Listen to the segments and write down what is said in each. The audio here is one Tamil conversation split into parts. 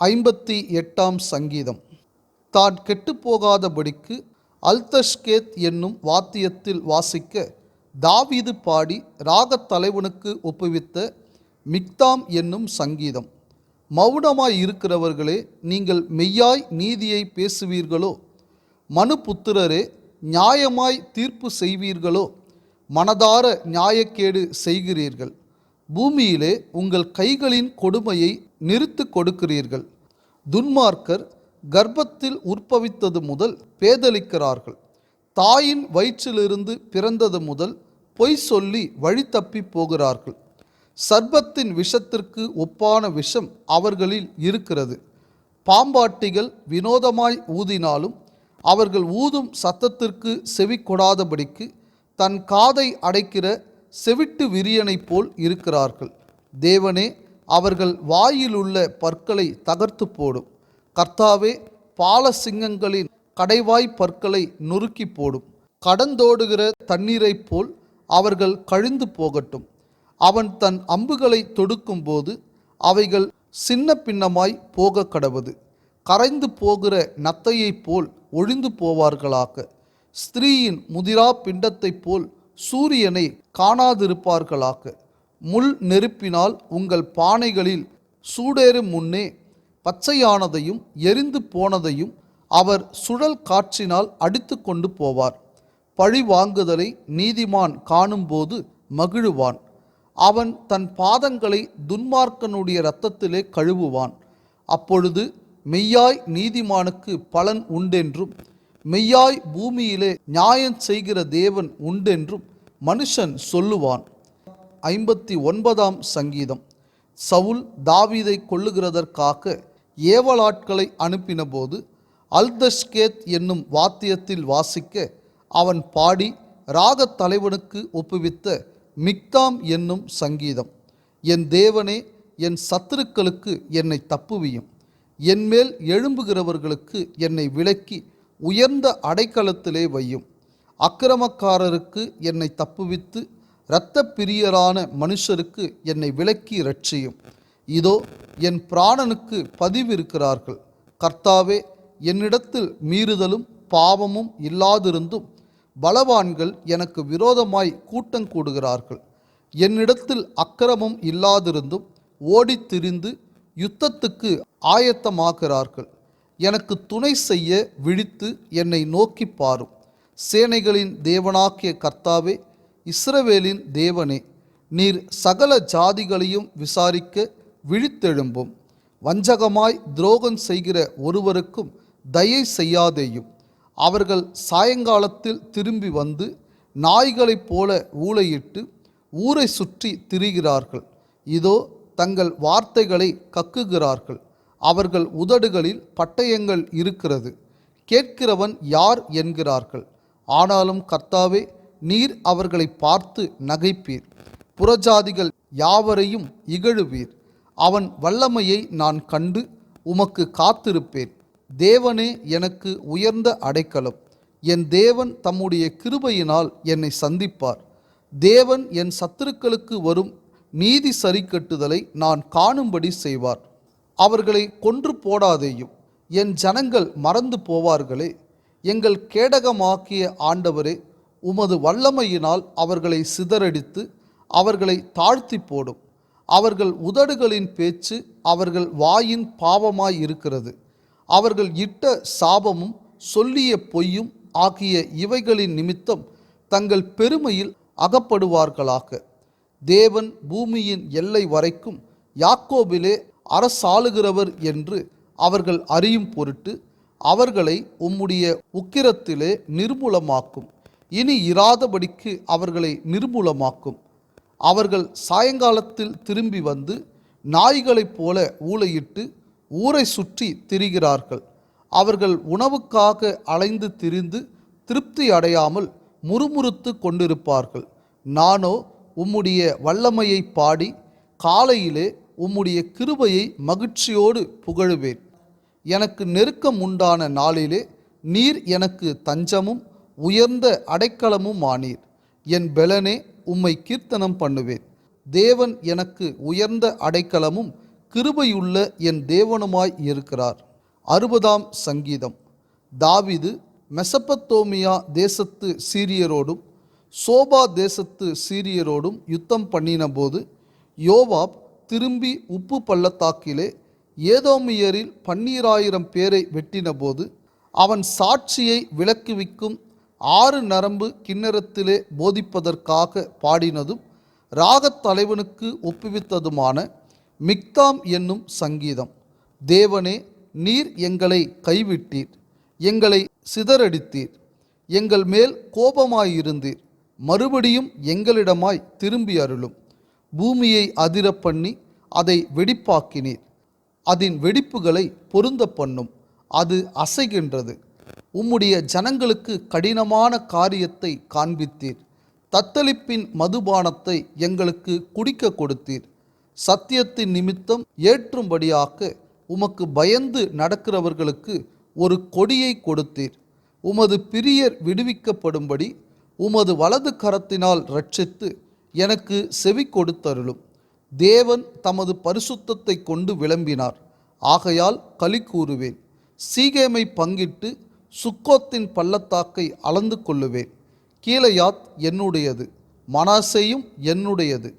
ஐம்பத்தி எட்டாம் சங்கீதம். தான் கெட்டுப்போகாதபடிக்கு அல்தஷ்கேத் என்னும் வாத்தியத்தில் வாசிக்க தாவீது பாடி ராகத் தலைவனுக்கு ஒப்புவித்த மிக்தாம் என்னும் சங்கீதம். மௌனமாய் இருக்கிறவர்களே நீங்கள் மெய்யாய் நீதியை பேசுவீர்களோ? மனுபுத்திரரே நியாயமாய் தீர்ப்பு செய்வீர்களோ? மனதார நியாயக்கேடு செய்கிறீர்கள். பூமியிலே உங்கள் கைகளின் கொடுமையை நிறுத்து கொடுக்கிறீர்கள். துன்மார்க்கர் கர்ப்பத்தில் உற்பவித்தது முதல் பேதலிக்கிறார்கள் தாயின் வயிற்றிலிருந்து பிறந்தது முதல் பொய் சொல்லி வழி தப்பி போகிறார்கள். சர்பத்தின் விஷத்திற்கு ஒப்பான விஷம் அவர்களில் இருக்கிறது. பாம்பாட்டிகள் வினோதமாய் ஊதினாலும் அவர்கள் ஊதும் சத்தத்திற்கு செவி கொடாதபடிக்கு தன் காதை அடைக்கிற செவிட்டு விரியனைப் போல் இருக்கிறார்கள். தேவனே அவர்கள் வாயிலுள்ள பற்களை தகர்த்து போடும். கர்த்தாவே பாலசிங்கங்களின் கடைவாய் பற்களை நொறுக்கி போடும். கடந்தோடுகிற தண்ணீரைப் போல் அவர்கள் கழிந்து போகட்டும். அவன் தன் அம்புகளை தொடுக்கும்போது அவைகள் சின்ன பின்னமாய் போக கடவது. கரைந்து போகிற நத்தையைப் போல் ஒழிந்து போவார்களாக. ஸ்திரீயின் முதிரா பிண்டத்தைப் போல் சூரியனை காணாதிருப்பார்களாக. முள் நெருப்பினால் உங்கள் பானைகளில் சூடேறும் முன்னே பச்சையானதையும் எரிந்து போனதையும் அவர் சுழல் காற்றினால் அடித்து கொண்டு போவார். பழி வாங்குதலை நீதிமான் காணும்போது மகிழுவான். அவன் தன் பாதங்களை துன்மார்க்கனுடைய இரத்தத்திலே கழுவுவான். அப்பொழுது மெய்யாய் நீதிமானுக்கு பலன் உண்டென்றும் மெய்யாய் பூமியிலே நியாயம் செய்கிற தேவன் உண்டென்றும் மனுஷன் சொல்லுவான். ஐம்பத்தி ஒன்பதாம் சங்கீதம். சவுல் தாவீதை கொள்ளுகிறதற்காக ஏவலாட்களை அனுப்பினபோது அல்தஷ்கேத் என்னும் வாத்தியத்தில் வாசிக்க அவன் பாடி ராகத் தலைவனுக்கு ஒப்புவித்த மிக்தாம் என்னும் சங்கீதம். என் தேவனே என் சத்துருக்களுக்கு என்னை தப்புவியும். என்மேல் எழும்புகிறவர்களுக்கு என்னை விலக்கி உயர்ந்த அடைக்கலத்திலே வையும். அக்கிரமக்காரருக்கு என்னை தப்புவித்து இரத்த பிரியரான மனுஷருக்கு என்னை விலக்கி இரட்சியும். இதோ என் பிராணனுக்கு பதிவிருக்கிறார்கள். கர்த்தாவே என்னிடத்தில் மீறுதலும் பாவமும் இல்லாதிருந்தும் பலவான்கள் எனக்கு விரோதமாய் கூட்டம் கூடுகிறார்கள். என்னிடத்தில் அக்கிரமம் இல்லாதிருந்தும் ஓடித் திரிந்து யுத்தத்துக்கு ஆயத்தமாகிறார்கள். எனக்கு துணை செய்ய விழித்து என்னை நோக்கி பாரும். சேனைகளின் தேவனாக்கிய கர்த்தாவே இஸ்ரவேலின் தேவனே நீர் சகல ஜாதிகளையும் விசாரிக்க விழித்தெழும்பும். வஞ்சகமாய் துரோகம் செய்கிற ஒருவருக்கும் தயை செய்யாதேயும். அவர்கள் சாயங்காலத்தில் திரும்பி வந்து நாய்களைப் போல ஊழையிட்டு ஊரை சுற்றி திரிகிறார்கள். இதோ தங்கள் வார்த்தைகளை கக்குகிறார்கள். அவர்கள் உதடுகளில் பட்டயங்கள் இருக்கிறது. கேட்கிறவன் யார் என்கிறார்கள்? ஆனாலும் கர்த்தாவே நீர் அவர்களை பார்த்து நகைப்பீர். புறஜாதிகள் யாவரையும் இகழுவீர். அவன் வல்லமையை நான் கண்டு உமக்கு காத்திருப்பேன். தேவனே எனக்கு உயர்ந்த அடைக்கலம். என் தேவன் தம்முடைய கிருபையினால் என்னை சந்திப்பார். தேவன் என் சத்துருக்களுக்கு வரும் நீதி சரிக்கட்டுதலை நான் காணும்படி செய்வார். அவர்களை கொன்று போடாதேயும். என் ஜனங்கள் மறந்து போவார்களே. எங்கள் கேடகமாக்கிய ஆண்டவரே உமது வல்லமையினால் அவர்களை சிதறடித்து அவர்களை தாழ்த்தி போடும். அவர்கள் உதடுகளின் பேச்சு அவர்கள் வாயின் பாவமாய் இருக்கிறது அவர்கள் இட்ட சாபமும் சொல்லிய பொய்யும் ஆகிய இவைகளின் நிமித்தம் தங்கள் பெருமையில் அகப்படுவார்களாக. தேவன் பூமியின் எல்லை வரைக்கும் யாக்கோபிலே அரசாளுகிறவர் என்று அவர்கள் அறியும் பொருட்டு அவர்களை உம்முடைய உக்கிரத்திலே நிர்மூலமாக்கும். இனி இராதபடிக்கு அவர்களை நிர்மூலமாக்கும். அவர்கள் சாயங்காலத்தில் திரும்பி வந்து நாய்களைப் போல ஊளையிட்டு ஊரை சுற்றி திரிகிறார்கள். அவர்கள் உணவுக்காக அலைந்து திரிந்து திருப்தி அடையாமல் முறுமுறுத்து கொண்டிருப்பார்கள். நானோ உம்முடைய வல்லமையை பாடி காலையிலே உம்முடைய கிருபையை மகிழ்ச்சியோடு புகழுவேன். எனக்கு நெருக்கம் உண்டான நாளிலே நீர் எனக்கு தஞ்சமும் உயர்ந்த அடைக்கலமும் ஆனீர். என் பெலனே உம்மை கீர்த்தனம் பண்ணுவேன். தேவன் எனக்கு உயர்ந்த அடைக்கலமும் கிருபையுள்ள என் தேவனுமாய் இருக்கிறார். அறுபதாம் சங்கீதம். தாவிது மெசப்பத்தோமியா தேசத்து சீரியரோடும் சோபா தேசத்து சீரியரோடும் யுத்தம் பண்ணினபோது யோவாப் திரும்பி உப்பு பள்ளத்தாக்கிலே ஏதோமியரில் பன்னீராயிரம் பேரை வெட்டினபோது அவன் சாட்சியை விளக்குவிக்கும் ஆறு நரம்பு கிண்ணறத்திலே போதிப்பதற்காக பாடினதும் ராகத் தலைவனுக்கு ஒப்புவித்ததுமான மிக்தாம் என்னும் சங்கீதம் தேவனே நீர் எங்களை கைவிட்டீர் எங்களை சிதறடித்தீர் எங்கள் மேல் கோபமாயிருந்தீர் மறுபடியும் எங்களிடமாய் திரும்பி அருளும். பூமியை அதிர பண்ணி அதை வெடிப்பாக்கினீர். அதன் வெடிப்புகளை பொருந்த பண்ணும். அது அசைகின்றது. உம்முடைய ஜனங்களுக்கு கடினமான காரியத்தை காண்பித்தீர். தத்தளிப்பின் மதுபானத்தை எங்களுக்கு குடிக்க கொடுத்தீர். சத்தியத்தின் நிமித்தம் ஏற்றும்படியாக உமக்கு பயந்து நடக்கிறவர்களுக்கு ஒரு கொடியை கொடுத்தீர். உமது பிரியர் விடுவிக்கப்படும்படி உமது வலது கரத்தினால் ரட்சித்து எனக்கு செவி கொடுத்தருளும். தேவன் தமது பரிசுத்தத்தை கொண்டு விளம்பினார். ஆகையால் களி கூறுவேன். சீகேமை பங்கிட்டு சுக்கோத்தின் பள்ளத்தாக்கை அளந்து கொள்ளுவேன். கீழையாத் என்னுடையது மனாசையும் என்னுடையது.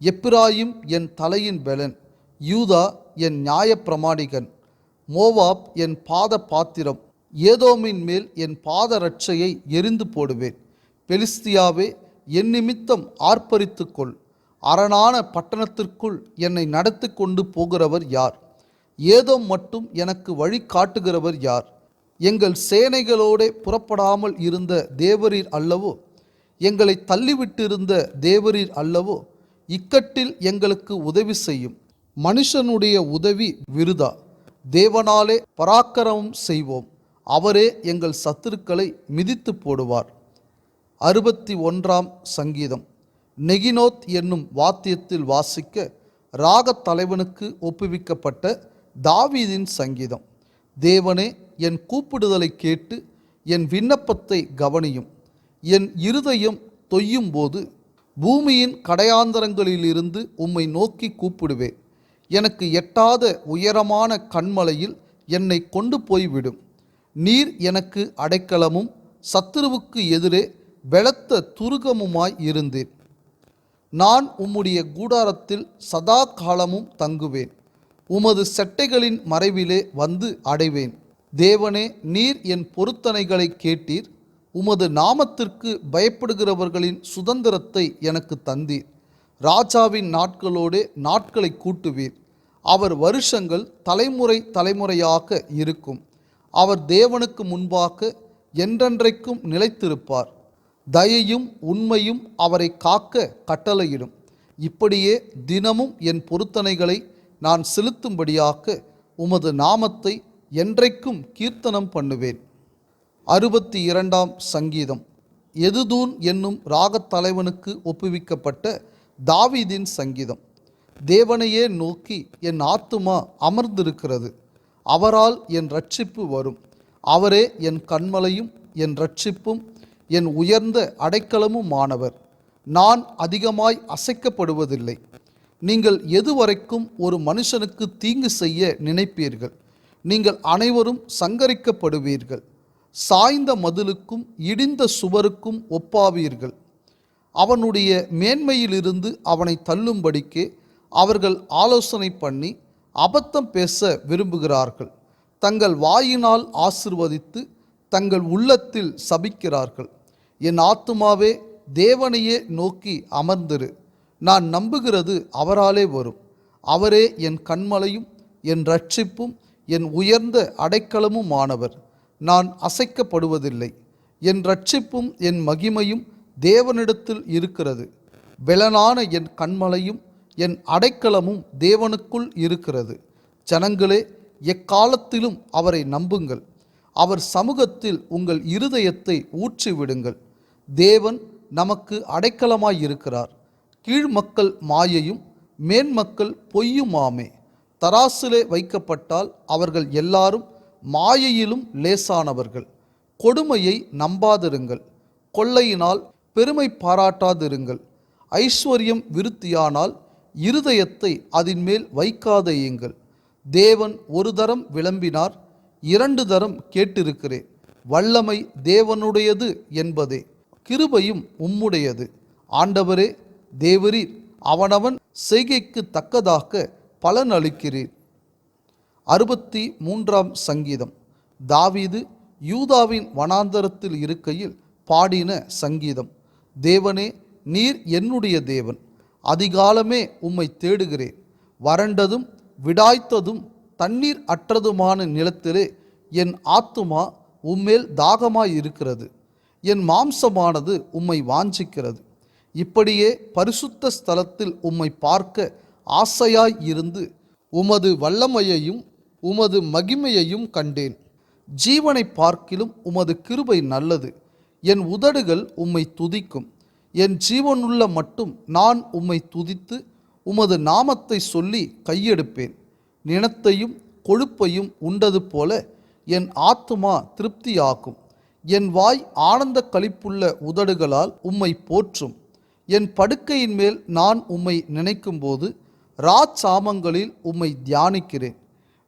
எப்பிராயும் என் தலையின் பெலன் யூதா என் நியாயப்பிரமாணிகன். மோவாப் என் பாத பாத்திரம் ஏதோமின் மேல் என் பாத ரட்சையை எரிந்து போடுவேன். பெலிஸ்தியாவே என் நிமித்தம் ஆர்ப்பரித்துக்கொள். அரணான பட்டணத்திற்குள் என்னை நடத்தி கொண்டு போகிறவர் யார்? ஏதோ மட்டும் எனக்கு வழி காட்டுகிறவர் யார்? எங்கள் சேனைகளோடே புறப்படாமல் இருந்த தேவரீர் அல்லவோ? எங்களை தள்ளிவிட்டிருந்த தேவரீர் அல்லவோ? இக்கட்டில் எங்களுக்கு உதவி செய்யும். மனுஷனுடைய உதவி விருதா? தேவனாலே பராக்கிரமம் செய்வோம். அவரே எங்கள் சத்துருக்களை மிதித்து போடுவார். அறுபத்தி ஒன்றாம் சங்கீதம். நெகினோத் என்னும் வாத்தியத்தில் வாசிக்க ராகத் தலைவனுக்கு ஒப்புவிக்கப்பட்ட தாவீதின் சங்கீதம். தேவனே என் கூப்பிடுதலை கேட்டு என் விண்ணப்பத்தை கவனியும். என் இருதயம் தொய்யும் போது பூமியின் கடையாந்தரங்களிலிருந்து உம்மை நோக்கி கூப்பிடுவேன் எனக்கு எட்டாத உயரமான கண்மலையில் என்னை கொண்டு போய்விடும். நீர் எனக்கு அடைக்கலமும் சத்துருவுக்கு எதிரே வெளத்த துருகமுமாய் இருந்தேன். நான் உம்முடைய கூடாரத்தில் சதா காலமும் தங்குவேன். உமது செட்டைகளின் மறைவிலே வந்து அடைவேன். தேவனே நீர் என் பொருத்தனைகளை கேட்டீர். உமது நாமத்திற்கு பயப்படுகிறவர்களின் சுதந்திரத்தை எனக்கு தந்தீர். ராஜாவின் நாட்களோடே நாட்களை கூட்டுவீர். அவர் வருஷங்கள் தலைமுறை தலைமுறையாக இருக்கும். அவர் தேவனுக்கு முன்பாக என்றென்றைக்கும் நிலைத்திருப்பார். தயையும் உண்மையும் அவரை காக்க கட்டளையிடும். இப்படியே தினமும் என் பொருத்தனைகளை நான் செலுத்தும்படியாக்க உமது நாமத்தை என்றைக்கும் கீர்த்தனம் பண்ணுவேன். அறுபத்தி இரண்டாம் சங்கீதம். எதுதூன் என்னும் ராகத் தலைவனுக்கு ஒப்புவிக்கப்பட்ட தாவீதின் சங்கீதம். தேவனையே நோக்கி என் ஆத்துமா அமர்ந்திருக்கிறது. அவரால் என் ரட்சிப்பு வரும். அவரே என் கண்மலையும் என் ரட்சிப்பும் என் உயர்ந்த அடைக்கலமுமானவர். நான் அதிகமாய் அசைக்கப்படுவதில்லை. நீங்கள் எதுவரைக்கும் ஒரு மனுஷனுக்கு தீங்கு செய்ய நினைப்பீர்கள். நீங்கள் அனைவரும் சங்கரிக்கப்படுவீர்கள். சாய்ந்த மதிலுக்கும் இடிந்த சுவருக்கும் ஒப்பாவீர்கள். அவனுடைய மேன்மையிலிருந்து அவனை தள்ளும்படிக்கு அவர்கள் ஆலோசனை பண்ணி அபத்தம் பேச விரும்புகிறார்கள். தங்கள் வாயினால் ஆசிர்வதித்து தங்கள் உள்ளத்தில் சபிக்கிறார்கள். என் ஆத்துமாவே தேவனையே நோக்கி அமர்ந்திரு. நான் நம்புகிறது அவராலே வரும். அவரே என் கண்மலையும் என் ரட்சிப்பும் என் உயர்ந்த அடைக்கலமுமானவர். நான் அசைக்கப்படுவதில்லை. என் ரட்சிப்பும் என் மகிமையும் தேவனிடத்தில் இருக்கிறது. பெலனான என் கண்மலையும் என் அடைக்கலமும் தேவனுக்குள் இருக்கிறது. ஜனங்களே எக்காலத்திலும் அவரை நம்புங்கள். அவர் சமூகத்தில் உங்கள் இருதயத்தை ஊற்றிவிடுங்கள். தேவன் நமக்கு அடைக்கலமாயிருக்கிறார் கீழ்மக்கள் மாயையும் மேன்மக்கள் பொய்யுமாமே. தராசிலே வைக்கப்பட்டால் அவர்கள் எல்லாரும் மாயையிலும் லேசானவர்கள். கொடுமையை நம்பாதிருங்கள். கொள்ளையினால் பெருமை பாராட்டாதிருங்கள். ஐஸ்வர்யம் விருத்தியானால் இருதயத்தை அதன்மேல் வைக்காதேயுங்கள். தேவன் ஒரு தரம் விளம்பினார் இரண்டு தரம் கேட்டிருக்கிறேன். வல்லமை தேவனுடையது என்பதே. கிருபையும் உம்முடையது. ஆண்டவரே தேவரீர் அவனவன் செய்கைக்கு தக்கதாக பலன் அளிக்கிறீர். அறுபத்தி மூன்றாம் சங்கீதம். தாவீது யூதாவின் வனாந்தரத்தில் இருக்கையில் பாடின சங்கீதம். தேவனே நீர் என்னுடைய தேவன். அதிகாலமே உம்மை தேடுகிறேன். வறண்டதும் விடாய்த்ததும் தண்ணீர் அற்றதுமான நிலத்திலே என் ஆத்துமா உம்மேல் தாகமாய் இருக்கிறது என் மாம்சமானது உம்மை வாஞ்சிக்கிறது. இப்படியே பரிசுத்த ஸ்தலத்தில் உம்மை பார்க்க ஆசையாய் இருந்து உமது வல்லமையையும் உமது மகிமையையும் கண்டேன். ஜீவனை பார்க்கிலும் உமது கிருபை நல்லது. என் உதடுகள் உம்மை துதிக்கும். என் ஜீவனுள்ள மட்டும் நான் உம்மை துதித்து உமது நாமத்தை சொல்லி கையெடுப்பேன். நினத்தையும் கொழுப்பையும் உண்டது போல என் ஆத்துமா திருப்தியாக்கும் என் வாய் ஆனந்த களிப்புள்ள உதடுகளால் உம்மை போற்றும். என் படுக்கையின் மேல் நான் உம்மை நினைக்கும்போது ராச்சாமங்களில் உம்மை தியானிக்கிறேன்.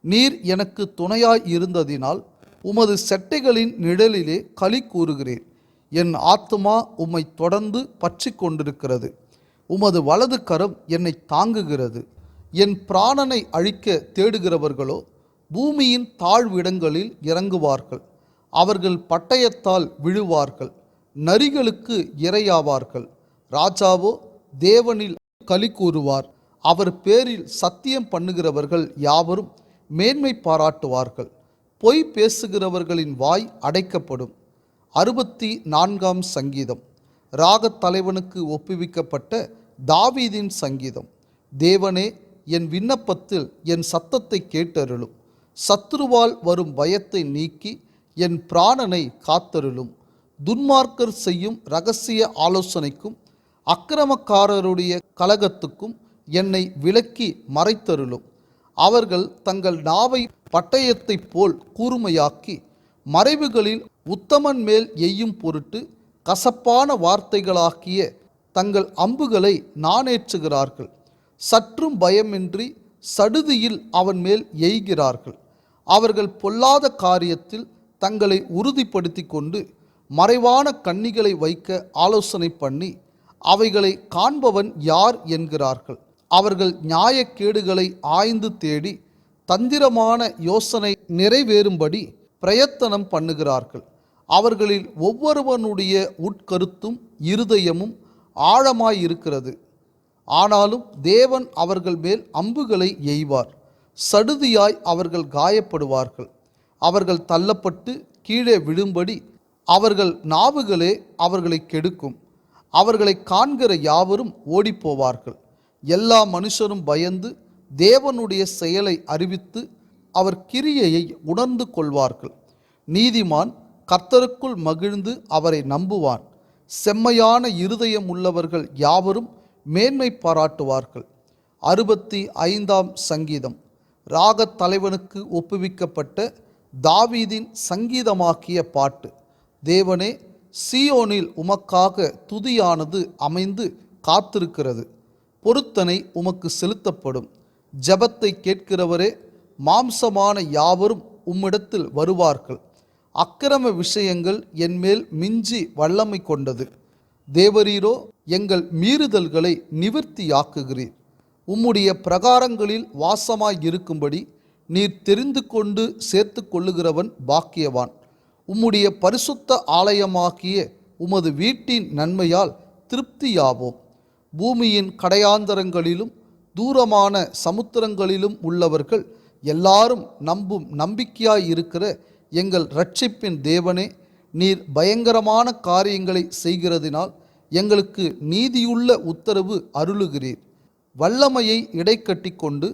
நீர் எனக்கு துணையாய் இருந்ததினால் உமது செட்டைகளின் நிழலிலே களி கூறுகிறேன். என் ஆத்துமா உம்மை தொடர்ந்து பற்றி கொண்டிருக்கிறது உமது வலது கரம் என்னை தாங்குகிறது. என் பிராணனை அழிக்க தேடுகிறவர்களோ பூமியின் தாழ்விடங்களில் இறங்குவார்கள். அவர்கள் பட்டயத்தால் விழுவார்கள். நரிகளுக்கு இரையாவார்கள். ராஜாவோ தேவனில் களி கூறுவார். அவர் பேரில் சத்தியம் பண்ணுகிறவர்கள் யாவரும் மேன்மை பாராட்டுவார்கள். பொய் பேசுகிறவர்களின் வாய் அடைக்கப்படும். அறுபத்தி நான்காம் சங்கீதம். ராகத் தலைவனுக்கு ஒப்புவிக்கப்பட்ட தாவீதின் சங்கீதம். தேவனே என் விண்ணப்பத்தில் என் சத்தத்தை கேட்டருளும். சத்துருவால் வரும் பயத்தை நீக்கி என் பிராணனை காத்தருளும். துன்மார்க்கர் செய்யும் ரகசிய ஆலோசனைக்கும் அக்கிரமக்காரருடைய கலகத்துக்கும் என்னை விலக்கி மறைத்தருளும். அவர்கள் தங்கள் நாவை பட்டயத்தைப் போல் கூர்மையாக்கி மறைவுகளில் உத்தமன் மேல் எய்யும் பொருட்டு கசப்பான வார்த்தைகளாக்கிய தங்கள் அம்புகளை நாணேற்றுகிறார்கள். சற்றும் பயமின்றி சடுதியில் அவன் மேல் எய்கிறார்கள். அவர்கள் பொல்லாத காரியத்தில் தங்களை உறுதிப்படுத்தி கொண்டு மறைவான கண்ணிகளை வைக்க ஆலோசனை பண்ணி அவைகளை காண்பவன் யார் என்கிறார்கள். அவர்கள் நியாயக்கேடுகளை ஆய்ந்து தேடி தந்திரமான யோசனை நிறைவேறும்படி பிரயத்தனம் பண்ணுகிறார்கள். அவர்களில் ஒவ்வொருவனுடைய உட்கருத்தும் இருதயமும் ஆழமாயிருக்கிறது. ஆனாலும் தேவன் அவர்கள் மேல் அம்புகளை எய்வார். சடுதியாய் அவர்கள் காயப்படுவார்கள். அவர்கள் தள்ளப்பட்டு கீழே விழும்படி அவர்கள் நாவுகளே அவர்களை கெடுக்கும். அவர்களை காண்கிற யாவரும் ஓடிப்போவார்கள். எல்லா மனுஷரும் பயந்து தேவனுடைய செயலை அறிவித்து அவர் கிரியையை உணர்ந்து கொள்வார்கள். நீதிமான் கர்த்தருக்குள் மகிழ்ந்து அவரை நம்புவான். செம்மையான இருதயம் உள்ளவர்கள் யாவரும் மேன்மை பாராட்டுவார்கள். அறுபத்தி ஐந்தாம் சங்கீதம். ராகத் தலைவனுக்கு ஒப்புவிக்கப்பட்ட தாவீதின் சங்கீதமாக்கிய பாட்டு. தேவனே சீயோனில் உமக்காக துதியானது அமைந்து காத்திருக்கிறது. பொருத்தனை உமக்கு செலுத்தப்படும். ஜபத்தை கேட்கிறவரே மாம்சமான யாவரும் உம்மிடத்தில் வருவார்கள். அக்கிரம விஷயங்கள் என்மேல் மிஞ்சி வல்லமை கொண்டது. தேவரீரோ எங்கள் மீறுதல்களை நிவர்த்தியாக்குகிறீர். உம்முடைய பிரகாரங்களில் வாசமாய் இருக்கும்படி நீர் தெரிந்து கொண்டு சேர்த்து கொள்ளுகிறவன் பாக்கியவான். உம்முடைய பரிசுத்த ஆலயமாகிய உமது வீட்டின் நன்மையால் திருப்தியாவோம். பூமியின் கடையாந்தரங்களிலும் தூரமான சமுத்திரங்களிலும் உள்ளவர்கள் எல்லாரும் நம்பும் நம்பிக்கையாய் இருக்கிற எங்கள் ரட்சிப்பின் தேவனே நீர் பயங்கரமான காரியங்களை செய்கிறதினால் எங்களுக்கு நீதியுள்ள உத்தரவு அருளுகிறீர். வல்லமையை இடைக்கட்டி கொண்டு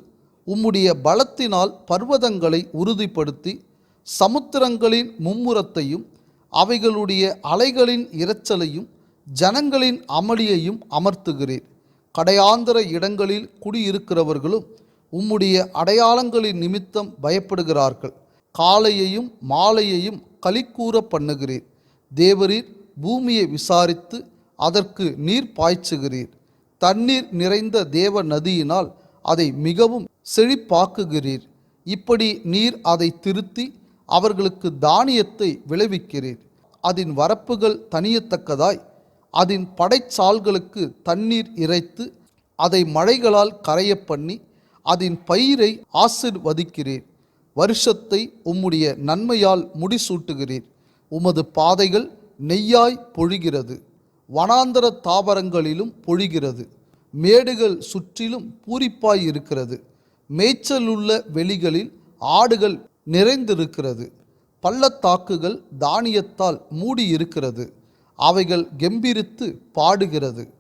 உம்முடைய பலத்தினால் பர்வதங்களை உறுதிப்படுத்தி சமுத்திரங்களின் மும்முரத்தையும் அவைகளுடைய அலைகளின் இரைச்சலையும் ஜனங்களின் அமளியையும் அமர்த்துகிறீர். கடையாந்தர இடங்களில் குடியிருக்கிறவர்களும் உம்முடைய அடையாளங்களின் நிமித்தம் பயப்படுகிறார்கள். காலையையும் மாலையையும் களிக்கூற பண்ணுகிறீர் தேவரீர் பூமியை விசாரித்து அதற்கு நீர் பாய்ச்சுகிறீர். தண்ணீர் நிறைந்த தேவ நதியினால் அதை மிகவும் செழிப்பாக்குகிறீர். இப்படி நீர் அதை திருத்தி அவர்களுக்கு தானியத்தை விளைவிக்கிறீர். அதன் வரப்புகள் தனியத்தக்கதாய் அதன் படைச்சால்களுக்கு தண்ணீர் இறைத்து அதை மழைகளால் கரையப் பண்ணி அதன் பயிரை ஆசிர்வதிக்கிறீர். வருஷத்தை உம்முடைய நன்மையால் முடிசூட்டுகிறீர். உமது பாதைகள் நெய்யாய் பொழிகிறது. வனாந்தர தாவரங்களிலும் பொழிகிறது. மேடுகள் சுற்றிலும் பூரிப்பாய் இருக்கிறது. மேய்ச்சலுள்ள வெளிகளில் ஆடுகள் நிறைந்திருக்கிறது. பள்ளத்தாக்குகள் தானியத்தால் மூடியிருக்கிறது. அவைகள் கெம்பிரித்து பாடுகிறது.